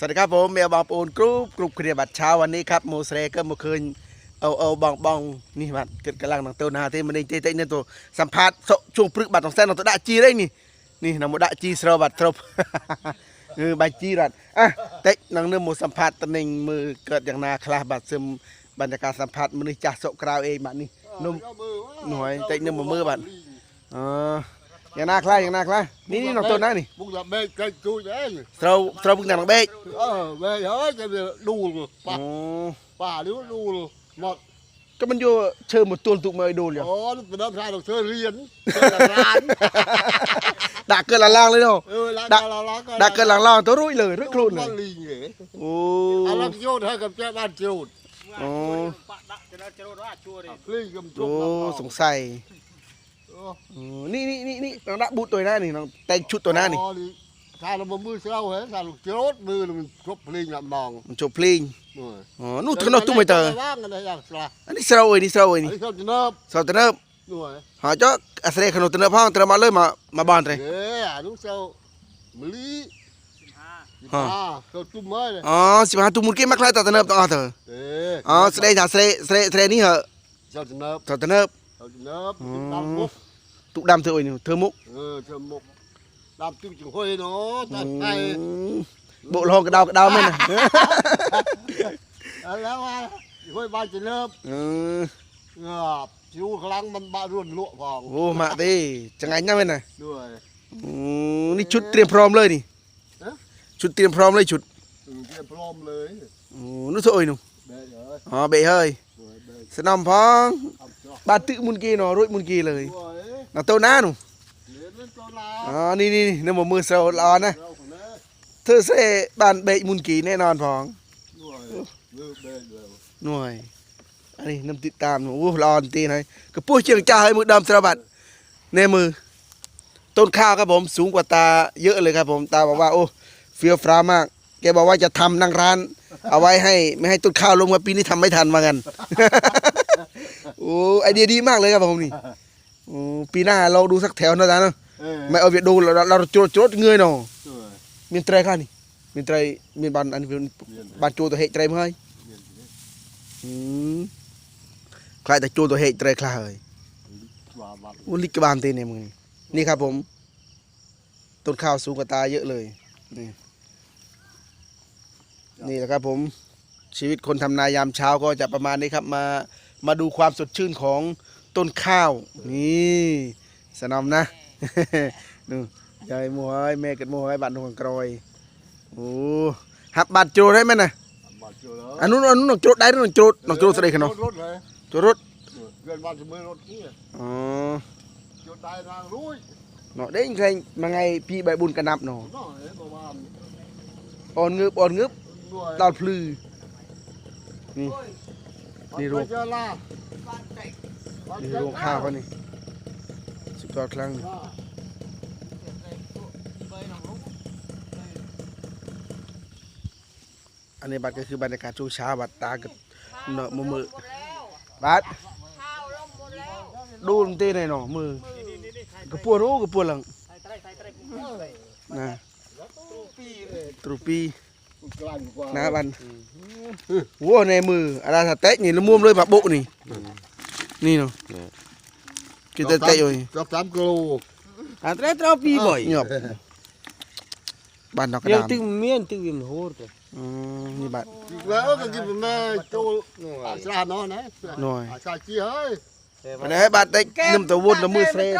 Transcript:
สวัสดีครับผมเมียบองปูนกรุ๊ปกรุ๊ปเคลียร์บัตรเช้าวันนี้ครับโมเสเรก็มาคืนเอาเอาบองบองนี่บัตรเกิดกำลังนังเต้านาที่มันได้เจ๊ๆเนี่ยตัวสัมภาษณ์โซช่วงพฤกบัตรของแซนของตัวดาจีได้นี่นี่นำมาดาจีสระบัตรทรบเออใบจีรัดอะเต็กนังเนื้อหมูสัมภาษณ์ตำแหน่งมือเกิดอย่างนาคลาบัตรซึมบรรยากาศสัมภาษณ์มือนี่จ่าโซกราวเองบัตรนี่นุ่มหน่วยเต็กหนึ่งมือมือบัดอ๋ออย่างนาคลาอย่างนาคลานี่นี่น้องตัวน้านี่บุกจะเบกกันจุยเองสระสระบึงนางเบกเออ เบกเฮ้ยจะดูป่าอ๋อป่าหรือดูหมดก็มันอยู่เชิญหมดตัวตุกมาดูเลยอ๋อเป็นน้ำชาเราเธอเรียนเธอร้านดักเกินหลังล่างเลยเนาะเออร้านดักเราล้างดักเกินหลังล่างตัวรุ่ยเลยรุ่ยครูนเลบ้ายนลิงเหรอโอ้เอาลักโยนให้กับเจ้า នេះនេះនេះនេះនងដាក់ប៊ូតទៅណានេះនងតែងឈុតទៅណានេះថាលំមើលស្រូវហ៎ថាលំជ្រោតមើលលំជប់ភ្លេងម្ដងជប់ភ្លេងអូនោះទៅនោះទុំទៅអានេះស្រូវអីនេះស្រូវអីនេះស្រូវទៅណើបស្រូវទៅណើបហើយចុះអាស្រ័យក្នុងទៅណើបផងត្រូវមកលើមកមកបានទេអេអានោះស្រូវមលីអូទុំមកអូសិមហាទុំមុនគេមកខ្លាយតទៅណើបទាំងអស់ទៅអូស្ដីថាស្រីស្រីស្រីនេះហ៎ចូលទៅណើបចូលទៅណើបចូលទៅណើបតាមពុះ หาเจ้าอาศัยขนมตะเนิบห้องตะเนิบมาเลยมามาบ้านเลย เอ้ยอันนู้นเช้ามะลิอ่าเขาตุ้มไม้เลย อ๋อสิบห้าตุ้มมุนเก็บมาคล้ายตะเนิบต้องเอาเถอะ เอ้ย อ๋อแสดงจากแสดงแสดงแสดงนี่เหรอ เจ้าจะเนิบ เสราตะเนิบ เจ้าจะเนิบตุ้มตามมุก ตุกดำเธอเอ้ยนี่เธอมุก เออเจ้ามุกตามตุ้มจุงห้อยเนาะแต่ไอ้ โบกลองกระดาวกระดาวมันน่ะ เอาแล้วว่าห้อยบ้านจะเนิบ เออ เงือบชิวครั้งมันบารุ่นลวกพอง โอ้มาดิจังไงเนี่ยมันน่ะ ด้วย อืมนี่ชุดเตรียมพร้อมเลยนี่ ฮะ ชุดเตรียมพร้อมเลยชุด ถึงเตรียมพร้อมเลย โอ้นู่นเธอเอ้ยหนู เบ้เลย อ๋อเบะเฮ้ย ด้วยเบ้ สนอมพอง ทำจ้ะ บาดตึมุนกีเนาะรุ่ยมุนกีเลย ด้วย น่ะเต้าหน้าหนูเลี้ยงเล่นตัวลาอ๋อนี่นี่นี่ในหมอมือเสาลอนะเราคนนี้เธอเสบ้านเบะมุนกีแน่นอนพองด้วยเลือกเบ้เลยหน่วยอันนี้น้ำติดตามหนูโอ้รอนตีหน่อยกระปุ้ยเชียงจ้าให้มือดำสระบัดในมือ ต้นข้าวครับผมสูงกว่าตาเยอะเลยครับผมตาบอกว่าโอ้เฟี้ยวฟ้าวมาก แกบอกว่าจะทำนั่งร้าน เอาไว้ให้ไม่ให้ต้นข้าวลงมาปีนี้ทำไม่ทันมากันโอ้ไอเดียดีมากเลยครับผมนี่โอ้ ปีหน้าเราดูสักแถวนะจ๊ะเนาะเออไม่เอาเวียดดูเราเราโจดโจดเงยเนาะด้วยมีไตรค่ะนี่มีไตรมีบันอันนี้เป็นบันโจตัวเหตุไตรมั้ยอืมคล้ายแต่โจตัวเหตุไตรคล้ายเลยว่าบัดอุลิกบามเตเนี่ยมึงนี่นี่ครับผมต้นข้าวสูงกว่าตาเยอะเลยนี่นี่แหละครับผมชีวิตคนทำนายามเช้าก็จะประมาณนี้ครับมามาดูความสดชื่นของ ต้นข้าว นี่สนอมนะนู่นยายมวยแม่เกิดมวยบ้านหงกรอยโอ้หับบาดโจรได้ไหมนะบัดเจอแล้วอันนู้นอันนู้นน้องโจรได้น้องโจรน้องโจรสะเดขนาดรถเลยโจรรถเกินบ้านจะมือรถที่อ๋อจุดใดทางรู้เนาะเด้งใครมาไงพี่ใบบุญกระนับเนาะน้อยประมาณอ่อนเงือบอ่อนเงือบด้วยดาวพลือนี่นี่รวมเจอล่า นี่รวงข้าวเขานี่สุดยอดครั้งนี่อันนี้บัตรก็คือบรรยากาศช่วงเช้าบัตรตากับเนาะมือมือบัตรดูมันเต้ในเนาะมือกระปวดโอ้กระปวดหลังนะตรูปี กลางกว่า นะบันวัวในมืออะไรถ้าเตะนี่ละมุมเลยมาบุนี่ นี่ Nino. Yeah. Kita tayo eh. Trok tam kilo. Atre tropi boy. Nhộp. Bạn nó cái đám. Tiếng miên tiếng viêm hồ rồi. Ừ, như bạn. Gỡ cái gì mà chỗ à, no nó noi, Rồi. À, xa chi ơi. Mà đấy bạn đấy nằm tàu vụt là mưa xe.